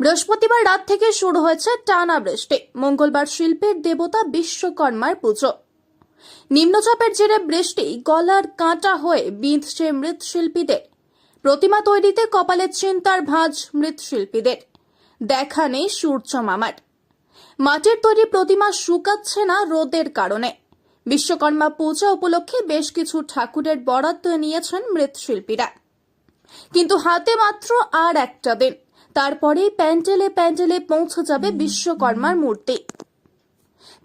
বৃহস্পতিবার রাত থেকে শুরু হয়েছে টানা বৃষ্টি। মঙ্গলবার শিল্পের দেবতা বিশ্বকর্মার পুজো। নিম্নচাপের জেরে বৃষ্টি গলার কাঁটা হয়ে বিঁধছে মৃৎশিল্পীদের। প্রতিমা তৈরিতে কপালে চিন্তার ভাঁজ মৃৎশিল্পীদের। দেখা নেই সূর্য মামার মাটির তৈরি প্রতিমা শুকাচ্ছে না রোদের কারণে। বিশ্বকর্মা পূজা উপলক্ষে বেশ কিছু ঠাকুরের বরাদ্দ নিয়েছেন মৃৎশিল্পীরা। কিন্তু হাতে মাত্র আর একটা দিন। তারপরেই প্যান্ডেলে প্যান্ডেলে পৌঁছে যাবে বিশ্বকর্মার মূর্তি।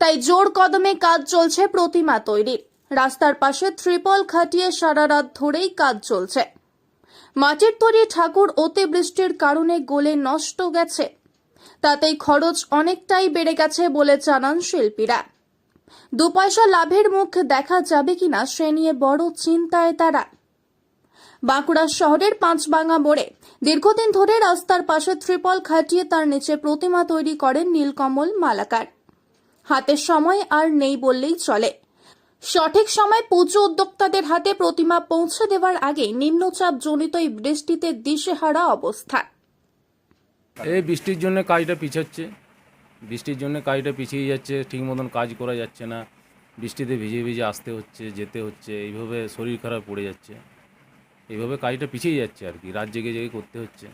তাই জোর কদমে কাজ চলছে প্রতিমা তৈরির। রাস্তার পাশে ত্রিপল খাটিয়ে সারা রাত ধরেই কাজ চলছে। মাটির তৈরি ঠাকুর অতিবৃষ্টির কারণে গোলে নষ্ট গেছে। তাতেই খরচ অনেকটাই বেড়ে গেছে বলে জানান শিল্পীরা। দু পয়সা লাভের মুখ দেখা যাবে কিনা সে নিয়ে বড় চিন্তায় তারা। বাঁকুড়া শহরের পাঁচবাঙ্গা মোড়ে। দীর্ঘদিন ধরে রাস্তার পাশে ত্রিপল খাটিয়ে তার নিচে প্রতিমা তৈরি করেন নীলকমল মালাকার। হাতে সময় আর নেই বললেই চলে। সঠিক সময় পুজো উদ্যোক্তাদের হাতে প্রতিমা পৌঁছে দেওয়ার আগে নিম্নচাপ জনিত এই বৃষ্টিতে দিশেহারা অবস্থা। এই বৃষ্টির জন্য কাজটা পিছাচ্ছে। বৃষ্টির জন্য কাজটা পিছিয়ে যাচ্ছে, ঠিক মতন কাজ করা যাচ্ছে না। বৃষ্টিতে ভিজে ভিজে আসতে হচ্ছে, যেতে হচ্ছে, এইভাবে শরীর খারাপ পড়ে যাচ্ছে। এইভাবে কাজটা পিছিয়ে যাচ্ছে আর কি রাত জেগে জেগে করতে হচ্ছে।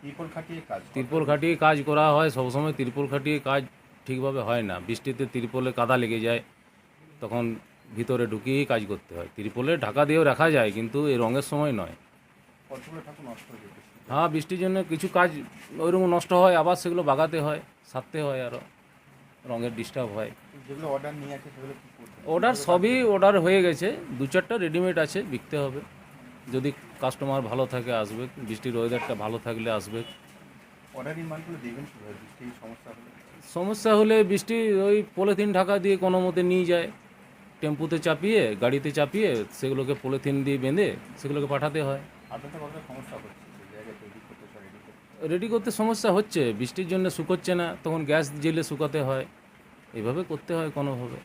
ত্রিপল খাটিয়ে কাজ তিরপল খাটিয়ে কাজ করা হয় সবসময় তিরপল খাটিয়ে কাজ ঠিকভাবে হয় না। বৃষ্টিতে তিরপলে কাদা লেগে যায় তখন ভিতরে ঢুকিয়েই কাজ করতে হয়। তিরপলে ঢাকা দিয়েও রাখা যায় কিন্তু এই রঙের সময় নয়। হয়ে হ্যাঁ বৃষ্টির জন্য কিছু কাজ ওইরকম নষ্ট হয় আবার সেগুলো বাগাতে হয় সারতে হয় আরও রঙের ডিস্টার্ব হয়। যেগুলো অর্ডার নিয়ে আছে সেগুলো অর্ডার সবই অর্ডার হয়ে গেছে দু চারটা রেডিমেড আছে বিকতে হবে। যদি কাস্টমার ভালো থাকে আসবে। বৃষ্টির ওয়েদারটা ভালো থাকলে আসবে। সমস্যা হলে? বৃষ্টি ওই পলিথিন ঢাকা দিয়ে কোনো মতে নিয়ে যায়। টেম্পুতে চাপিয়ে গাড়িতে চাপিয়ে সেগুলোকে পলিথিন দিয়ে বেঁধে সেগুলোকে পাঠাতে হয়। রেডি করতে সমস্যা হচ্ছে। বৃষ্টির জন্য শুকোচ্ছে না তখন গ্যাস জেলে শুকাতে হয়। এভাবে করতে হয় কোনোভাবে।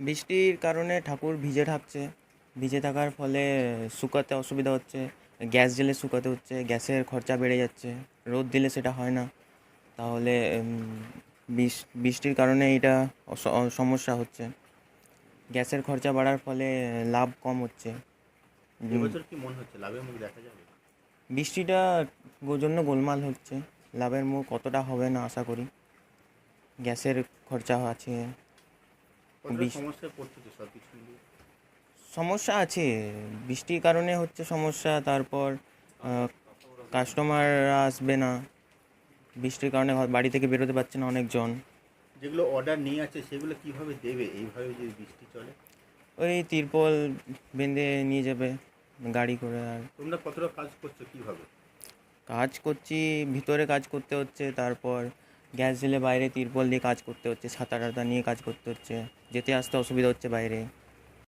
বৃষ্টির কারণে ঠাকুর ভিজে থাকছে ভিজে থাকার ফলে শুকাতে অসুবিধা হচ্ছে গ্যাস জেলে শুকাতে হচ্ছে গ্যাসের খরচা বেড়ে যাচ্ছে রোদ দিলে সেটা হয় না। তাহলে বৃষ্টির কারণে এটা সমস্যা হচ্ছে। গ্যাসের খরচা বাড়ার ফলে লাভ কম হচ্ছে। এবছর কি মনে হচ্ছে? লাভের মুখ দেখা যাবে? বৃষ্টিটা জন্য গোলমাল হচ্ছে। লাভের মুখ কতটা হবে না আশা করি। গ্যাসের খরচা আছে। সমস্যায় পড়ছে সব কিছু মিলিয়ে? সমস্যা আছে। বৃষ্টির কারণে হচ্ছে সমস্যা তারপর কাস্টমার আসবে না। বৃষ্টির কারণে বাড়ি থেকে বেরোতে পারছে না অনেকজন। যেগুলো অর্ডার নিয়ে আছে সেগুলো কীভাবে দেবে? এইভাবে যদি বৃষ্টি চলে? ওই তিরপল বেঁধে নিয়ে যাবে গাড়ি করে আর। তোমরা কতটা কাজ করছ কীভাবে? কাজ করছি ভিতরে কাজ করতে হচ্ছে তারপর গ্যাস জেলে বাইরে তিরপল দিয়ে কাজ করতে হচ্ছে ছাতা টাতা নিয়ে কাজ করতে হচ্ছে। যেতে আসতে অসুবিধা হচ্ছে বাইরে।